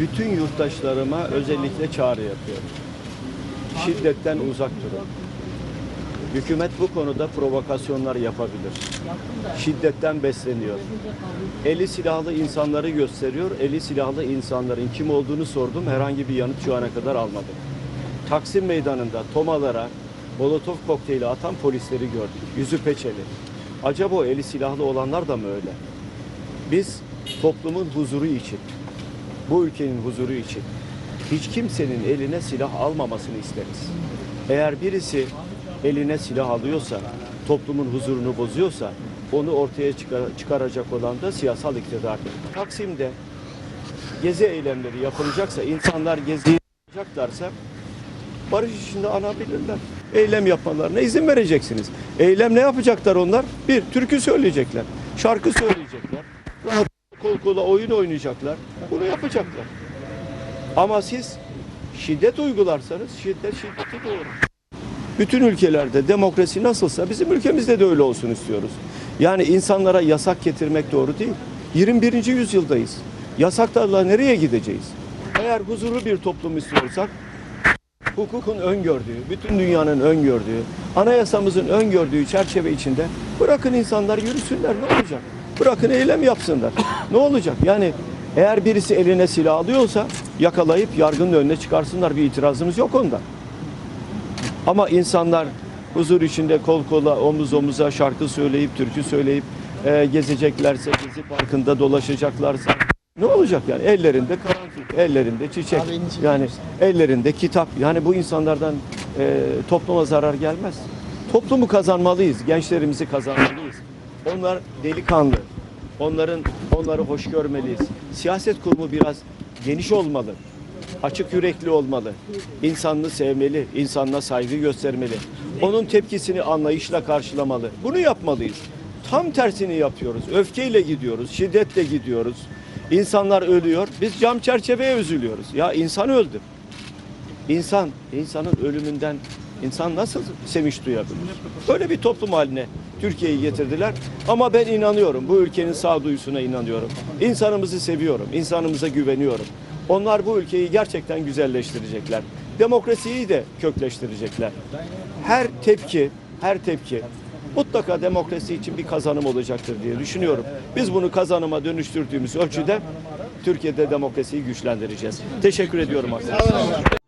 bütün yurttaşlarıma özellikle çağrı yapıyorum. Şiddetten uzak durun. Hükümet bu konuda provokasyonlar yapabilir. Şiddetten besleniyor. Eli silahlı insanları gösteriyor. Eli silahlı insanların kim olduğunu sordum. Herhangi bir yanıt şu ana kadar almadım. Taksim Meydanı'nda tomalara molotof kokteyli atan polisleri gördük. Yüzü peçeli. Acaba o eli silahlı olanlar da mı öyle? Biz toplumun huzuru için, bu ülkenin huzuru için hiç kimsenin eline silah almamasını isteriz. Eğer birisi eline silah alıyorsa, toplumun huzurunu bozuyorsa onu ortaya çıkar- çıkaracak olan da siyasal iktidardır. Taksim'de gezi eylemleri yapılacaksa, insanlar gezi yapacaklarsa barış içinde anabilirler. Eylem yapmalarına izin vereceksiniz. Eylem ne yapacaklar onlar? Bir, türkü söyleyecekler, şarkı söyleyecekler, rahat kol kola oyun oynayacaklar. Bunu yapacaklar. Ama siz şiddet uygularsanız şiddet şiddeti doğurur. Bütün ülkelerde demokrasi nasılsa bizim ülkemizde de öyle olsun istiyoruz. Yani insanlara yasak getirmek doğru değil. 21. yüzyıldayız. Yasaklarla nereye gideceğiz? Eğer huzurlu bir toplum istiyorsak hukukun öngördüğü, bütün dünyanın öngördüğü, anayasamızın öngördüğü çerçeve içinde bırakın insanlar yürüsünler ne olacak? Bırakın eylem yapsınlar. Ne olacak? Yani eğer birisi eline silah alıyorsa yakalayıp yargının önüne çıkarsınlar bir itirazımız yok onda. Ama insanlar huzur içinde kol kola omuz omuza şarkı söyleyip türkü söyleyip e, gezeceklerse gezi parkında dolaşacaklarsa ne olacak yani ellerinde karanfil, ellerinde çiçek yani ellerinde kitap yani bu insanlardan e, topluma zarar gelmez. Toplumu kazanmalıyız, gençlerimizi kazanmalıyız. Onlar delikanlı, onların onları hoş görmeliyiz. Siyaset kurumu biraz geniş olmalı. Açık yürekli olmalı. İnsanını sevmeli, insanına saygı göstermeli. Onun tepkisini anlayışla karşılamalı. Bunu yapmalıyız. Tam tersini yapıyoruz. Öfkeyle gidiyoruz, şiddetle gidiyoruz. İnsanlar ölüyor. Biz cam çerçeveye üzülüyoruz. Ya insan öldü. İnsan, insanın ölümünden insan nasıl sevinç duyabilir? Böyle bir toplum haline Türkiye'yi getirdiler. Ama ben inanıyorum, bu ülkenin sağduyusuna inanıyorum. İnsanımızı seviyorum, insanımıza güveniyorum. Onlar bu ülkeyi gerçekten güzelleştirecekler. Demokrasiyi de kökleştirecekler. Her tepki, her tepki mutlaka demokrasi için bir kazanım olacaktır diye düşünüyorum. Biz bunu kazanıma dönüştürdüğümüz ölçüde Türkiye'de demokrasiyi güçlendireceğiz. Teşekkür ediyorum arkadaşlar.